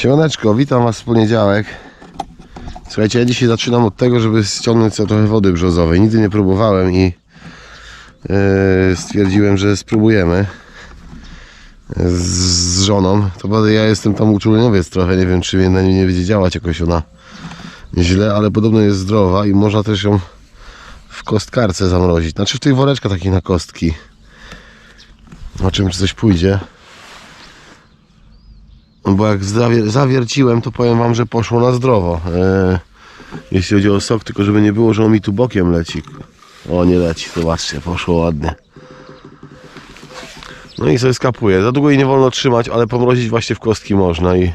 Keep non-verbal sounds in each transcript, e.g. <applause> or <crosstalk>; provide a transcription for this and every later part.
Siemaneczko, witam Was w poniedziałek. Słuchajcie, ja dzisiaj zaczynam od tego, żeby ściągnąć sobie trochę wody brzozowej. Nigdy nie próbowałem i yy, stwierdziłem, że spróbujemy z, z żoną. To prawda, ja jestem tam uczuleniowiec trochę, nie wiem czy na niej nie będzie działać jakoś ona źle, ale podobno jest zdrowa i można też ją w kostkarce zamrozić. Znaczy w tych woreczkach takich na kostki. O czym czy coś pójdzie. Bo jak zawier zawierciłem, to powiem wam, że poszło na zdrowo. E, jeśli chodzi o sok, tylko żeby nie było, że on mi tu bokiem leci. O, nie leci, zobaczcie, poszło ładnie. No i sobie skapuje. Za długo jej nie wolno trzymać, ale pomrozić właśnie w kostki można i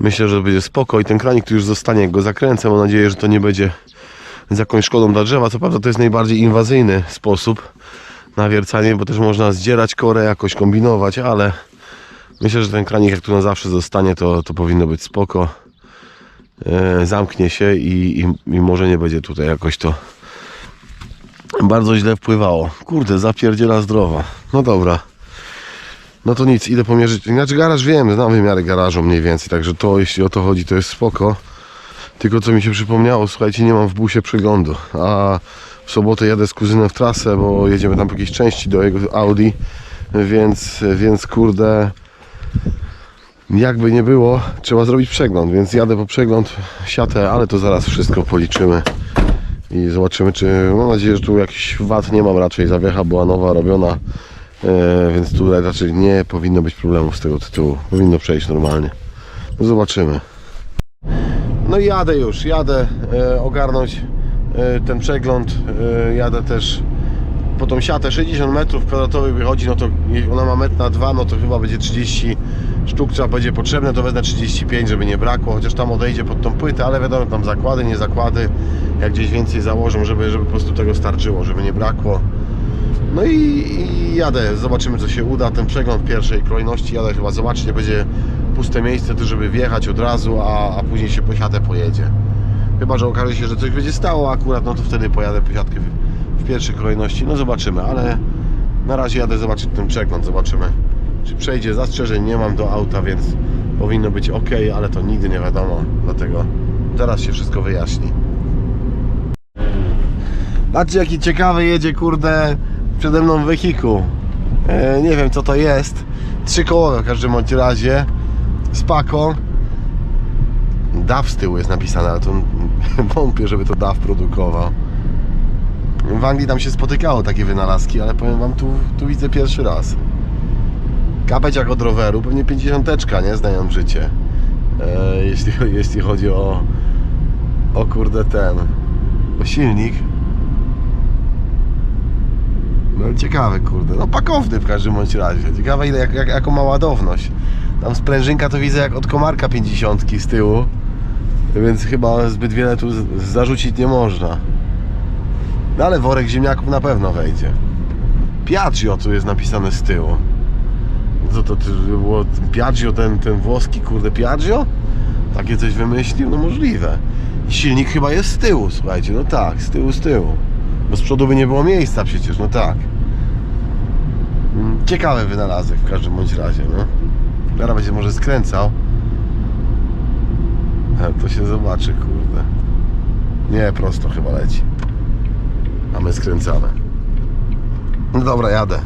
myślę, że będzie spoko i ten kranik tu już zostanie, jak go zakręcę. Mam nadzieję, że to nie będzie z jakąś szkodą dla drzewa. Co prawda to jest najbardziej inwazyjny sposób na wiercanie, bo też można zdzierać korę, jakoś kombinować, ale Myślę, że ten kranik jak tu na zawsze zostanie, to, to powinno być spoko. E, zamknie się i, i, i może nie będzie tutaj jakoś to bardzo źle wpływało. Kurde, zapierdziela zdrowa. No dobra. No to nic, idę pomierzyć. Znaczy garaż wiem, znam wymiary garażu mniej więcej, także to jeśli o to chodzi, to jest spoko. Tylko co mi się przypomniało, słuchajcie, nie mam w busie przeglądu, a w sobotę jadę z kuzynem w trasę, bo jedziemy tam po jakieś części do jego Audi, więc, więc kurde, jakby nie było, trzeba zrobić przegląd, więc jadę po przegląd, siatę, ale to zaraz wszystko policzymy i zobaczymy, czy mam nadzieję, że tu jakiś wad nie mam raczej, zawiecha była nowa, robiona, e, więc tutaj raczej nie powinno być problemów z tego tytułu, powinno przejść normalnie. No zobaczymy. No i jadę już, jadę e, ogarnąć e, ten przegląd, e, jadę też po tą siatę 60 metrów kwadratowych wychodzi, no to ona ma metr na 2, no to chyba będzie 30 sztuk trzeba będzie potrzebne, to wezmę 35, żeby nie brakło, chociaż tam odejdzie pod tą płytę, ale wiadomo, tam zakłady, nie zakłady, jak gdzieś więcej założą, żeby, żeby po prostu tego starczyło, żeby nie brakło. No i, i jadę, zobaczymy co się uda, ten przegląd pierwszej kolejności jadę chyba zobaczyć, nie będzie puste miejsce, to żeby wjechać od razu, a, a później się po siatę pojedzie. Chyba, że okaże się, że coś będzie stało akurat, no to wtedy pojadę po siatkę w, pierwszej kolejności, no zobaczymy, ale na razie jadę zobaczyć ten przegląd, zobaczymy czy przejdzie. Zastrzeżeń nie mam do auta, więc powinno być ok, ale to nigdy nie wiadomo, dlatego teraz się wszystko wyjaśni. Patrzcie jaki ciekawy jedzie kurde przede mną wehikuł. E, nie wiem co to jest. Trzykołowe w każdym bądź razie. Z paką. DAF z tyłu jest napisane, ale to <laughs> wątpię, żeby to DAF produkował. W Anglii tam się spotykało takie wynalazki, ale powiem wam, tu, tu widzę pierwszy raz. Kapeć jak od roweru, pewnie 50, nie? Znając życie. E, jeśli, <laughs> jeśli chodzi o o kurde ten o silnik. No ale ciekawy kurde, no pakowny w każdym bądź razie. Ciekawe ile, jak, jak, jaką ma ładowność. Tam sprężynka to widzę jak od komarka 50 z tyłu. Więc chyba zbyt wiele tu zarzucić nie można. No ale worek ziemniaków na pewno wejdzie. Piaggio tu jest napisane z tyłu. Co to, to było Piaggio, ten, ten włoski kurde Piaggio? Takie coś wymyślił? No możliwe. I silnik chyba jest z tyłu, słuchajcie, no tak, z tyłu, z tyłu. Bo z przodu by nie było miejsca przecież, no tak. Mm, Ciekawy wynalazek w każdym bądź razie, no. Będzie może skręcał. To się zobaczy, kurde. Nie, prosto chyba leci. A my skręcamy. No dobra, jadę.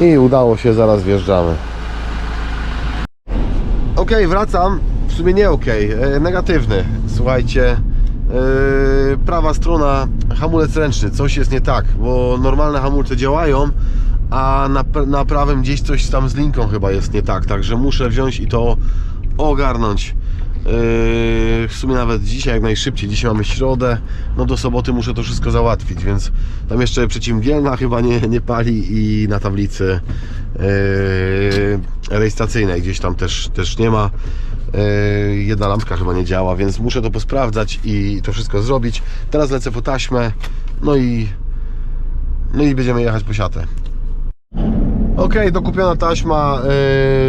I udało się, zaraz wjeżdżamy. Ok, wracam. W sumie nie ok, e, negatywny. Słuchajcie, e, prawa strona, hamulec ręczny, coś jest nie tak, bo normalne hamulce działają, a na, na prawym gdzieś coś tam z linką chyba jest nie tak, także muszę wziąć i to ogarnąć. Yy, w sumie nawet dzisiaj jak najszybciej, dzisiaj mamy środę, no do soboty muszę to wszystko załatwić, więc tam jeszcze przeciwmgielna chyba nie, nie pali i na tablicy yy, rejestracyjnej gdzieś tam też, też nie ma. Yy, jedna lampka chyba nie działa, więc muszę to posprawdzać i to wszystko zrobić. Teraz lecę po taśmę, no i no i będziemy jechać po siatę. Ok, dokupiona taśma,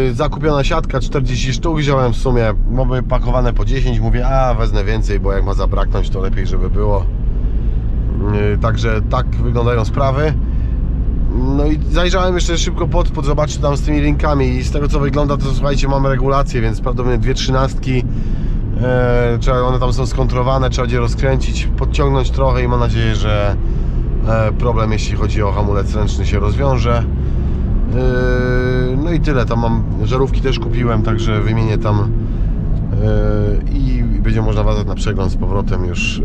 yy, zakupiona siatka 40 sztuk, wziąłem w sumie, mamy pakowane po 10, mówię, a wezmę więcej, bo jak ma zabraknąć, to lepiej żeby było. Yy, także tak wyglądają sprawy. No i zajrzałem jeszcze szybko pod spód, zobaczyć tam z tymi linkami i z tego co wygląda to słuchajcie mamy regulacje, więc prawdopodobnie dwie trzynastki e, trzeba, one tam są skontrowane, trzeba je rozkręcić, podciągnąć trochę i mam nadzieję, że e, problem jeśli chodzi o hamulec ręczny się rozwiąże. E, no i tyle, tam mam żarówki też kupiłem, także wymienię tam e, i będzie można wracać na przegląd z powrotem już,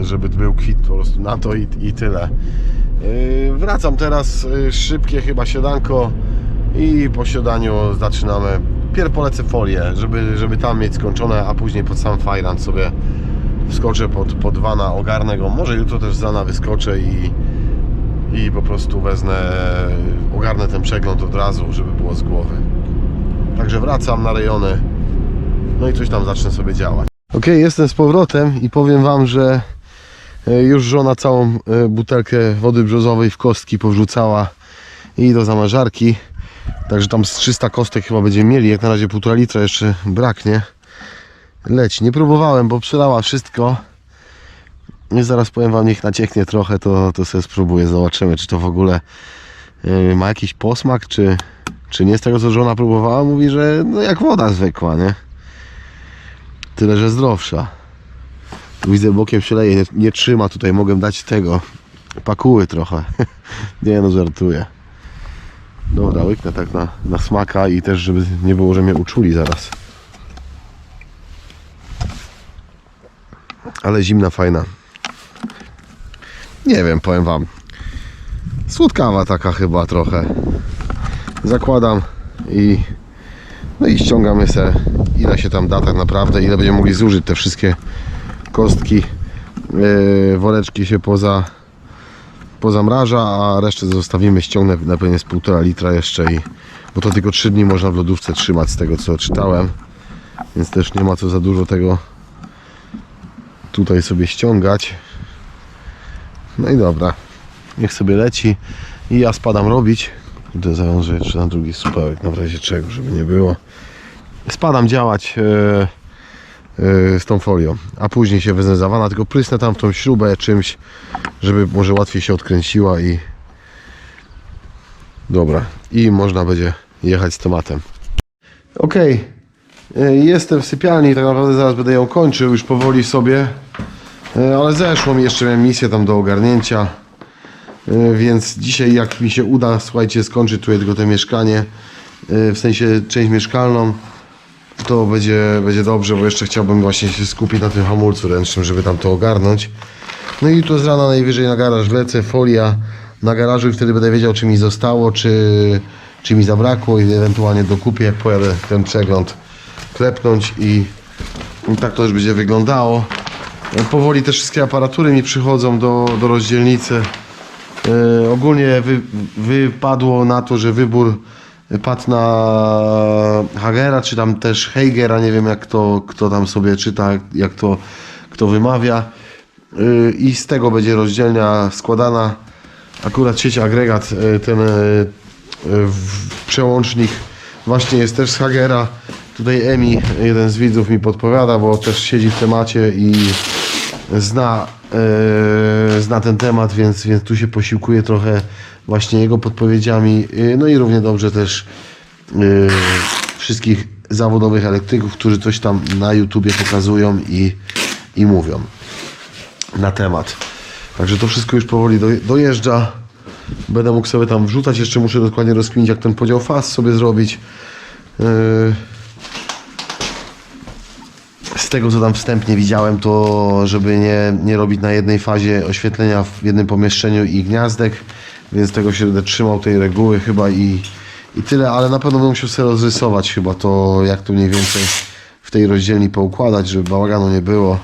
e, żeby był kwit po prostu na to i, tyle. Yy, Wracam teraz, yy, szybkie chyba siadanko i po siadaniu zaczynamy. Pierw polecę folię, żeby, żeby tam mieć skończone, a później pod sam fajran sobie wskoczę pod, pod wana, ogarnę go. Może jutro też z rana wyskoczę i, i po prostu wezmę, ogarnę ten przegląd od razu, żeby było z głowy. Także wracam na rejony, no i coś tam zacznę sobie działać. Ok, jestem z powrotem i powiem Wam, że E, Już żona całą e, butelkę wody brzozowej w kostki powrzucała i do zamarzarki. Także tam z 300 kostek chyba będziemy mieli. Jak na razie 1,5 litra jeszcze braknie. Leci. Nie próbowałem, bo przelała wszystko. Zaraz powiem wam, niech nacieknie trochę, to, to sobie spróbuję. Zobaczymy, czy to w ogóle e, ma jakiś posmak, czy, czy nie. Z tego co żona próbowała, mówi, że no jak woda zwykła, nie? Tyle, że zdrowsza. Widzę bokiem się leje, nie, nie trzyma tutaj, mogę dać tego pakuły trochę. <laughs> nie no, żartuję. Dobra, łyknę tak na, na smaka i też, żeby nie było, że mnie uczuli zaraz. Ale zimna, fajna. Nie wiem, powiem wam. Słodkawa taka chyba trochę. Zakładam i no i ściągamy se ile się tam da tak naprawdę, ile będziemy mogli zużyć te wszystkie kostki yy, woreczki się poza pozamraża, a resztę zostawimy, ściągnę na pewno z 1,5 litra jeszcze i bo to tylko 3 dni można w lodówce trzymać z tego co czytałem więc też nie ma co za dużo tego tutaj sobie ściągać no i dobra. Niech sobie leci. I ja spadam robić. Kurde, zawiążę jeszcze na drugi supełek na razie czego, żeby nie było. Spadam działać yy, yy, z tą folią, a później się wezmę tylko prysnę tam w tą śrubę czymś, żeby może łatwiej się odkręciła i dobra, i można będzie jechać z tematem. Ok, jestem w sypialni, tak naprawdę zaraz będę ją kończył już powoli sobie, ale zeszło mi jeszcze miałem misję tam do ogarnięcia, Yy, więc dzisiaj jak mi się uda, słuchajcie, skończyć tutaj tylko to mieszkanie, yy, w sensie część mieszkalną, to będzie, będzie dobrze, bo jeszcze chciałbym właśnie się skupić na tym hamulcu ręcznym, żeby tam to ogarnąć. No i jutro z rana najwyżej na garaż lecę, folia na garażu i wtedy będę wiedział, czy mi zostało, czy, czy mi zabrakło i ewentualnie dokupię, pojadę ten przegląd klepnąć i, i tak to już będzie wyglądało. Powoli te wszystkie aparatury mi przychodzą do, do rozdzielnicy. E, ogólnie wy, wypadło na to, że wybór padł na Hagera, czy tam też Heigera, nie wiem jak to, kto tam sobie czyta, jak to kto wymawia. Y, I z tego będzie rozdzielnia składana. Akurat sieć agregat, y, ten przełącznik właśnie jest też z Hagera. Tutaj Emi, jeden z widzów mi podpowiada, bo też siedzi w temacie i zna, e, zna ten temat, więc, więc tu się posiłkuję trochę właśnie jego podpowiedziami. E, No i równie dobrze też e, wszystkich zawodowych elektryków, którzy coś tam na YouTubie pokazują i, i mówią na temat. Także to wszystko już powoli do, dojeżdża. Będę mógł sobie tam wrzucać. Jeszcze muszę dokładnie rozkminić, jak ten podział faz sobie zrobić. Z tego co tam wstępnie widziałem, to żeby nie, nie robić na jednej fazie oświetlenia w jednym pomieszczeniu i gniazdek, więc tego się będę trzymał tej reguły chyba i, i tyle, ale na pewno będę musiał sobie rozrysować chyba to, jak to mniej więcej w tej rozdzielni poukładać, żeby bałaganu nie było.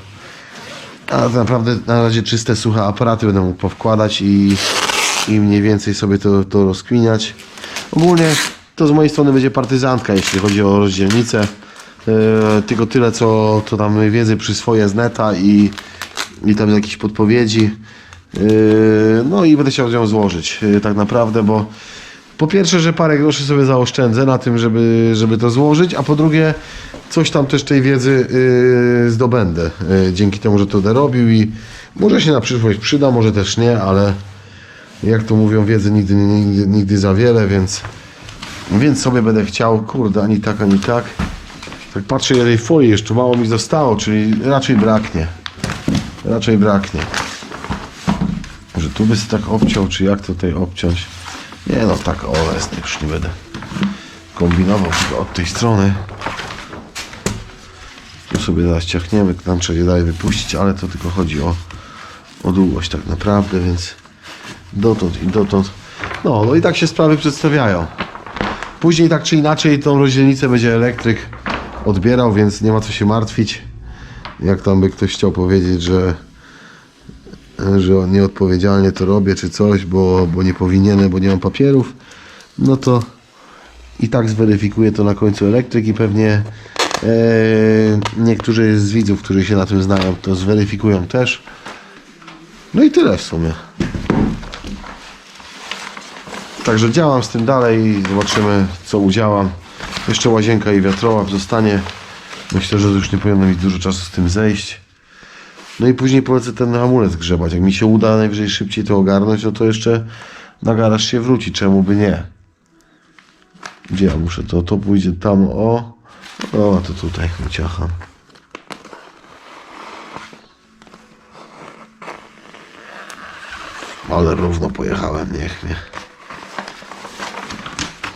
A naprawdę na razie czyste, suche aparaty będę mógł powkładać i, i mniej więcej sobie to, to rozkminiać. Ogólnie to z mojej strony będzie partyzantka, jeśli chodzi o rozdzielnicę. E, tylko tyle, co, co tam wiedzy przyswoję z neta i, i tam jakieś podpowiedzi. E, no i będę chciał ją złożyć e, tak naprawdę, bo po pierwsze, że parę groszy sobie zaoszczędzę na tym, żeby, żeby to złożyć, a po drugie coś tam też tej wiedzy zdobędę dzięki temu, że to będę robił i może się na przyszłość przyda, może też nie, ale, Jak to mówią, wiedzy nigdy, nigdy, nigdy za wiele, więc, więc sobie będę chciał, kurde, ani tak, ani tak. Tak patrzę, ile tej folii jeszcze mało mi zostało, czyli raczej braknie. Raczej braknie. Może tu by się tak obciął, czy jak tutaj obciąć? Nie no, tak o, jest, już nie będę kombinował tylko od tej strony. Tu sobie zaraz ciachniemy, tam trzeba je dalej wypuścić, ale to tylko chodzi o, o długość tak naprawdę, więc dotąd i dotąd. No, no i tak się sprawy przedstawiają. Później tak czy inaczej tą rozdzielnicę będzie elektryk odbierał, więc nie ma co się martwić. Jak tam by ktoś chciał powiedzieć, że że nieodpowiedzialnie to robię czy coś, bo, bo nie powinienem, bo nie mam papierów, no to i tak zweryfikuje to na końcu elektryk i pewnie e, niektórzy z widzów, którzy się na tym znają, to zweryfikują też. No i tyle w sumie. Także działam z tym dalej zobaczymy co udziałam. Jeszcze łazienka i wiatrołap zostanie. Myślę, że już nie powinno mieć dużo czasu z tym zejść. No i później polecę ten hamulec grzebać. Jak mi się uda najwyżej szybciej to ogarnąć, no to jeszcze na garaż się wróci. Czemu by nie? Gdzie ja muszę to? To pójdzie tam, o. O, to tutaj uciacham. Ale równo pojechałem, niech mnie.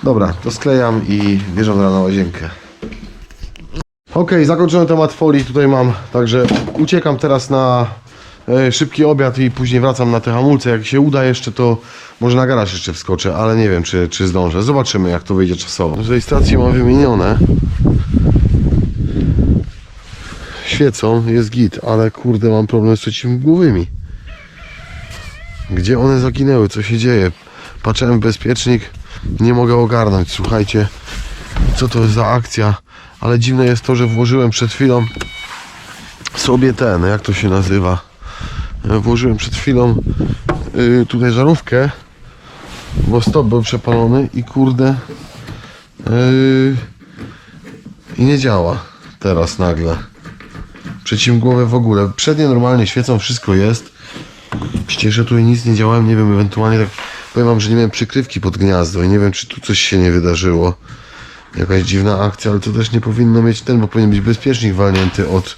Dobra, to sklejam i bierzemy na łazienkę. Ok, zakończony temat folii tutaj mam, także uciekam teraz na e, szybki obiad i później wracam na te hamulce. Jak się uda jeszcze, to może na garaż jeszcze wskoczę, ale nie wiem, czy, czy zdążę. Zobaczymy, jak to wyjdzie czasowo. Stacji mam wymienione. Świecą, jest git, ale kurde, mam problem z przeciwgłowymi. Gdzie one zaginęły? Co się dzieje? Patrzyłem w bezpiecznik, nie mogę ogarnąć. Słuchajcie, co to jest za akcja? Ale dziwne jest to, że włożyłem przed chwilą sobie ten, jak to się nazywa? E, Włożyłem przed chwilą y, tutaj żarówkę, bo stop był przepalony i kurde y, i nie działa teraz nagle. Przeciwgłowe w ogóle. Przednie normalnie świecą, wszystko jest. Ja tutaj nic nie działałem, nie wiem, ewentualnie tak powiem wam, że nie miałem przykrywki pod gniazdo i nie wiem, czy tu coś się nie wydarzyło. Jakaś dziwna akcja, ale to też nie powinno mieć ten, bo powinien być bezpiecznik walnięty od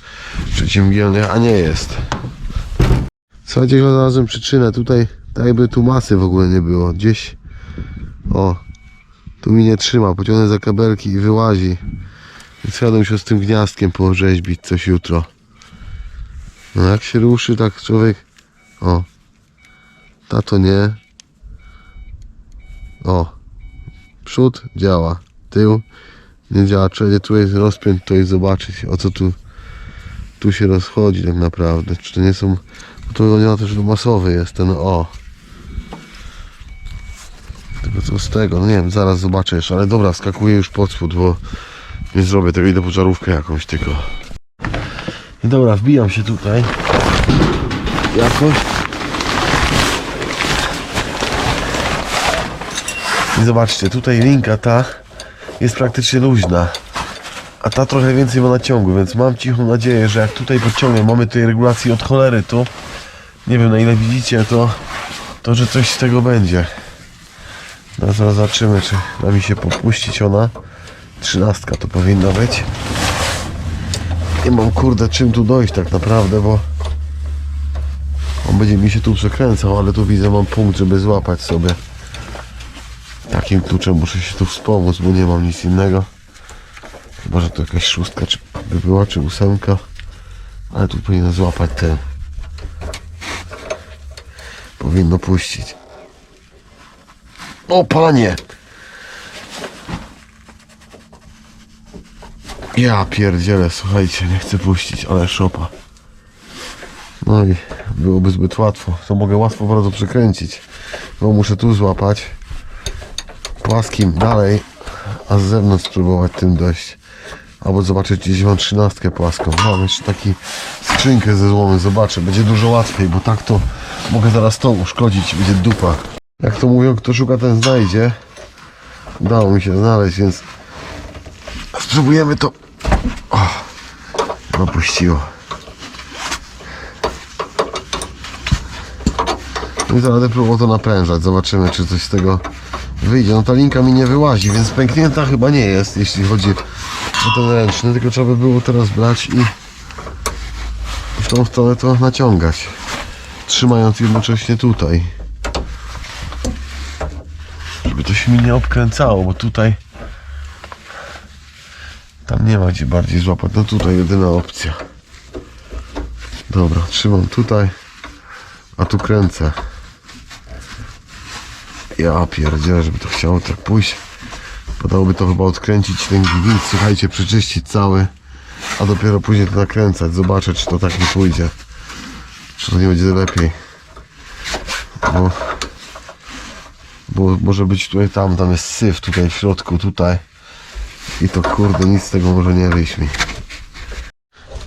przeciwmgielnych, a nie jest. Słuchajcie, znalazłem przyczynę. Tutaj tak jakby tu masy w ogóle nie było. Gdzieś, o, tu mi nie trzyma. Pociągnę za kabelki i wyłazi. Więc chciałbym się z tym gniazdkiem porzeźbić coś jutro. No jak się ruszy tak człowiek, o, ta to nie. O, przód działa, tył nie działa. Trzeba tu jest rozpiąć to i zobaczyć o co tu tu się rozchodzi tak naprawdę. Czy to nie są. Bo to nie ma też masowy jest ten o. Tylko co z tego? No nie wiem, zaraz zobaczę jeszcze, ale dobra, skakuję już pod spód, bo nie zrobię tego, idę po żarówkę jakąś tylko. I dobra, wbijam się tutaj. Jakoś. I zobaczcie, tutaj linka ta jest praktycznie luźna. A ta trochę więcej ma naciągu, więc mam cichą nadzieję, że jak tutaj podciągnę, mamy tej regulacji od cholery tu. Nie wiem na ile widzicie to, to że coś z tego będzie. No zaraz zobaczymy, czy da mi się popuścić ona. Trzynastka to powinna być. Nie mam kurde czym tu dojść tak naprawdę, bo on będzie mi się tu przekręcał, ale tu widzę mam punkt, żeby złapać sobie. Takim kluczem muszę się tu wspomóc, bo nie mam nic innego. Chyba, że to jakaś szóstka czy by była, czy ósemka. Ale tu powinno złapać ten. Powinno puścić. O panie! Ja pierdzielę, słuchajcie, nie chcę puścić, ale szopa. No i byłoby zbyt łatwo. To mogę łatwo bardzo przekręcić. Bo muszę tu złapać. Płaskim dalej, a z zewnątrz spróbować tym dojść. Albo zobaczyć gdzieś mam trzynastkę płaską. Mam jeszcze taki skrzynkę ze złomem, zobaczę. Będzie dużo łatwiej, bo tak to mogę zaraz tą uszkodzić, będzie dupa. Jak to mówią, kto szuka ten znajdzie. Udało mi się znaleźć, więc spróbujemy to. O, opuściło. I zaraz próbował to naprężać. Zobaczymy, czy coś z tego wyjdzie. No ta linka mi nie wyłazi, więc pęknięta chyba nie jest, jeśli chodzi o ten ręczny. Tylko trzeba by było teraz brać i w tą stronę to naciągać. Trzymając jednocześnie tutaj. Żeby to się mi nie obkręcało, bo tutaj tam nie ma gdzie bardziej złapać. No tutaj jedyna opcja. Dobra, trzymam tutaj, a tu kręcę. Ja pierdzielę, żeby to chciało tak pójść. Podałoby to chyba odkręcić ten gwint, słuchajcie, przeczyścić cały, a dopiero później to nakręcać. Zobaczę, czy to tak nie pójdzie. Czy to nie będzie lepiej. Bo, bo może być tutaj tam, tam jest syf tutaj w środku, tutaj. I to kurde, nic z tego może nie wyjść mi.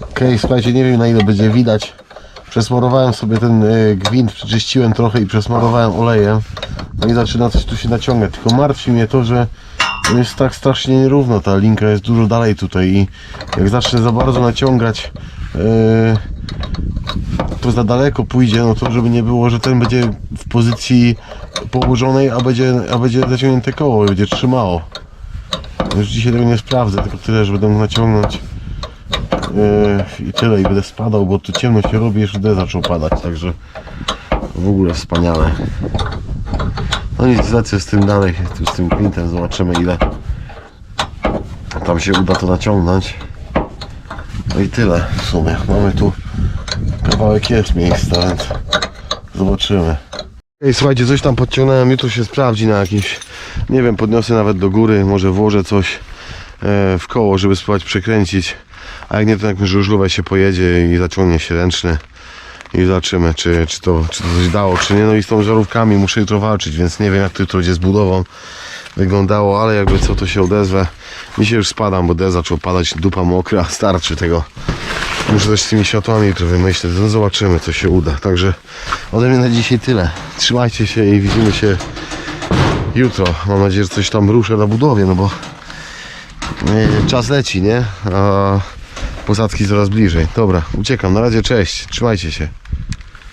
Okej, słuchajcie, nie wiem na ile będzie widać. Przesmarowałem sobie ten y, gwint, przeczyściłem trochę i przesmarowałem olejem. No i zaczyna coś tu się naciągać. Tylko martwi mnie to, że jest tak strasznie nierówno. Ta linka jest dużo dalej tutaj i jak zacznę za bardzo naciągać, y, to za daleko pójdzie, no to żeby nie było, że ten będzie w pozycji położonej, a będzie, a będzie zaciągnięte koło i będzie trzymało. Już dzisiaj tego nie sprawdzę, tylko tyle, że będę mógł naciągnąć i tyle i będę spadał, bo tu ciemno się robi, jeszcze deszcz zaczął padać, także w ogóle wspaniale. No nic, lecę z tym dalej, tu z tym quintem, zobaczymy ile tam się uda to naciągnąć. No i tyle w sumie. Mamy tu kawałek jest miejsca, więc zobaczymy. Ej, słuchajcie, coś tam podciągnąłem, jutro się sprawdzi na jakimś, nie wiem, podniosę nawet do góry, może włożę coś e, w koło, żeby spróbować przekręcić. A jak nie, to jak żużlówę się pojedzie i zaciągnie się ręczny i zobaczymy, czy, czy, to, czy to coś dało, czy nie. No i z tą żarówkami muszę jutro walczyć, więc nie wiem, jak to jutro będzie z budową wyglądało, ale jakby co, to się odezwę. Się już spadam, bo deszcz zaczął padać, dupa mokra, <laughs> starczy tego. Muszę coś z tymi światłami jutro wymyśleć, no zobaczymy, co się uda. Także ode mnie na dzisiaj tyle. Trzymajcie się i widzimy się jutro. Mam nadzieję, że coś tam ruszę na budowie, no bo e, czas leci, nie? A posadzki coraz bliżej. Dobra, uciekam. Na razie, cześć. Trzymajcie się.